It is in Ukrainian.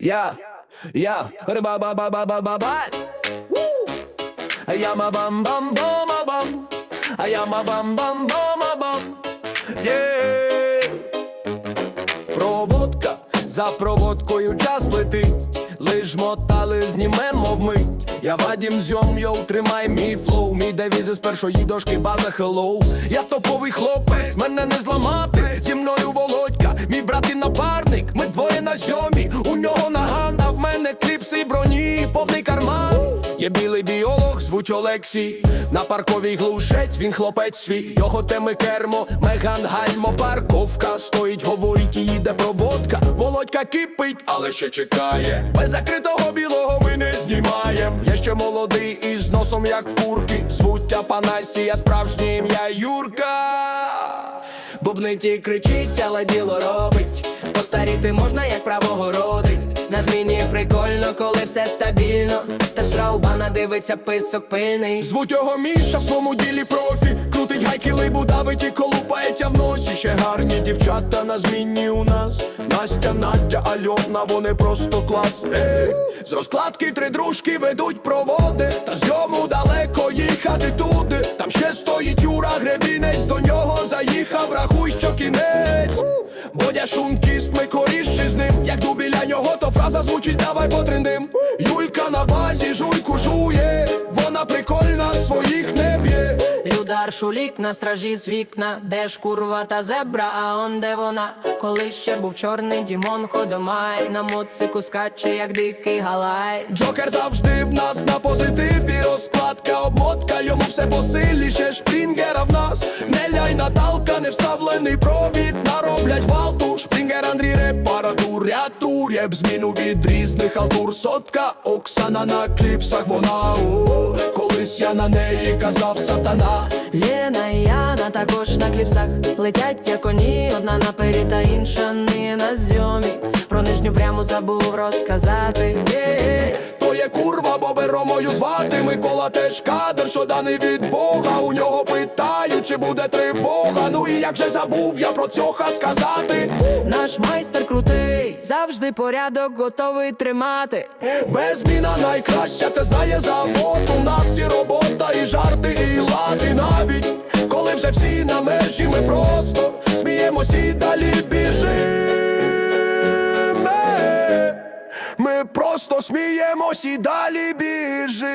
Я, я, риба ба ба ба ба ба ба А я ма бам бам бам бам А я ма бам бам бам бам Проводка за проводкою час летить Лиш мотали знімемо вмить Я Вадім зйом, йоу, тримай мій флоу. Мій девізи з першої дошки база хеллоу. Я топовий хлопець, мене не зламати. Зі мною Володька, мій брат і напарник. Ми двоє на зйомі, повний карман. Є білий біолог, звуть Олексій. На парковій глушець, він хлопець свій. Його теми кермо, меган гальмо. Парковка стоїть, говорить їде проводка. Володька кипить, але ще чекає. Без закритого білого ми не знімаєм. Я ще молодий і з носом як в курки. Звуть Афанасія, справжнє ім'я Юрка. Бубнить і кричить, але діло робить. Постаріти можна, як правого прикольно, коли все стабільно. Та шраубана дивиться писок пильний. Звуть його Міша в своєму ділі профі. Крутить гайки, либу давить і колупається в носі. Ще гарні дівчата на зміні у нас. Настя, Надя, Альона, вони просто клас. Ей, З розкладки три дружки ведуть проводи. Та з йому далеко їхати туди. Там ще стоїть Юра Гребінець, до нього заїхав, рахуй, що кінець. Бодя шункіст, ми коріші з ним Як ду біля нього, то фраза звучить, давай потрендим. Юлька на базі, жуйку жує Вона прикольна, своїх не б'є. Людар шулік на стражі з вікна, де ж курва та зебра, а он де вона. Коли ще був чорний Дімон Ходомай, на моцику скаче, як дикий галай. Джокер завжди в нас на позитиві Розкладка, обмотка, йому все посиліше Шпрінгера в нас. Неля й Наталка, не вставлений провід Нароблять валту, Шпрінгер Андрій репаратур Рятур, єб зміну від різних халтур Сотка, Оксана на кліпсах вона о, Колись я на неї казав сатана Лена і Яна також на кліпсах летять як коні, одна наперед, та інша не на зйомі. Про нижню пряму забув розказати. То є курва, бо Ромою звати Микола теж кадр, що даний від Бога. У нього питають, чи буде тривога. Ну і як же забув я про цьоха сказати. Наш майстер крутий, завжди порядок готовий тримати. Без зміна найкраща, це знає завод. У нас і робота, і жарти, і лади навіть. Коли вже всі на межі, ми просто сміємось і далі біжимо. Ми просто сміємось і далі біжимо.